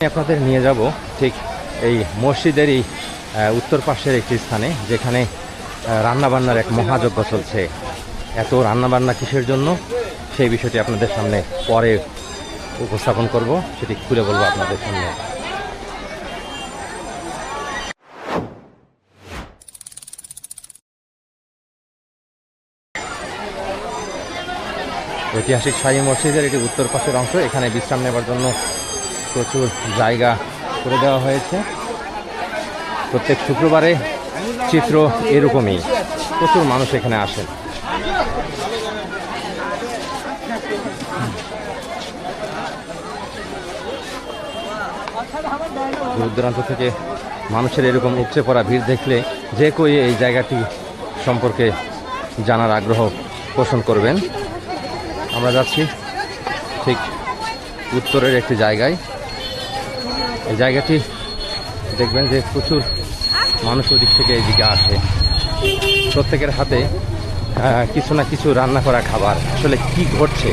আপনাদের নিয়ে যাব ঠিক এই মসজিদেরই আহ, উত্তর পাশের একটি স্থানে যেখানে রান্নাবান্নার এক মহাযজ্ঞ চলছে। এত রান্নাবান্না কিসের জন্য? সেই বিষয়টি আপনাদের সামনে পরে উপস্থাপন করব। সেটি খুলে বলব আপনাদের সামনে। ঐতিহাসিক শাহী মসজিদের এটি উত্তর পাশের অংশ। এখানে বিশ্রাম নেবার জন্য প্রচুর জায়গা করে দেওয়া হয়েছে। প্রত্যেক শুক্রবারে চিত্র এরকমই। প্রচুর মানুষ এখানে আসেন। দূর দূরান্ত থেকে মানুষের এরকম উপচে পড়া ভিড় দেখলে যে কেউ এই জায়গাটি সম্পর্কে জানার আগ্রহ পোষণ করবেন। আমরা যাচ্ছি ঠিক উত্তরের একটি জায়গায়। এই জায়গাটি দেখবেন যে প্রচুর মানুষ ওদিক থেকে এইদিকে আসে। প্রত্যেকের হাতে কিছু না কিছু রান্না করা খাবার। আসলে কি ঘটছে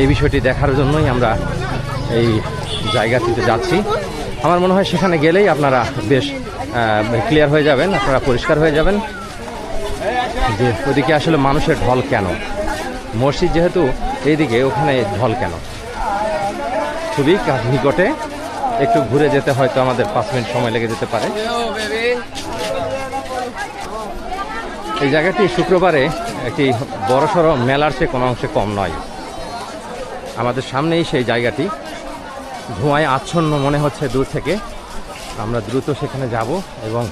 এই বিষয়টি দেখার জন্যই আমরা এই জায়গাটিতে যাচ্ছি। আমার মনে হয় সেখানে গেলেই আপনারা বেশ ক্লিয়ার হয়ে যাবেন, আপনারা পরিষ্কার হয়ে যাবেন যে ওদিকে আসলে মানুষের ঢল কেন? মসজিদ যেহেতু এইদিকে, ওখানে ঢল কেন? খুবই নিকটে। একটু ঘুরে যেতে হয়তো আমাদের পাঁচ মিনিট সময় লেগে যেতে পারে। এই জায়গাটি শুক্রবারে একটি বড়সড় মেলার চেয়ে কোনো অংশে কম নয়। আমাদের সামনেই সেই জায়গাটি। ধোঁয়ায় আচ্ছন্ন মনে হচ্ছে দূর থেকে। আমরা দ্রুত সেখানে যাব এবং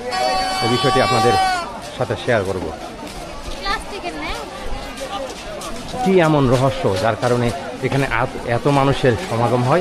এই বিষয়টি আপনাদের সাথে শেয়ার করব। কি এমন রহস্য যার কারণে এখানে এত মানুষের সমাগম হয়?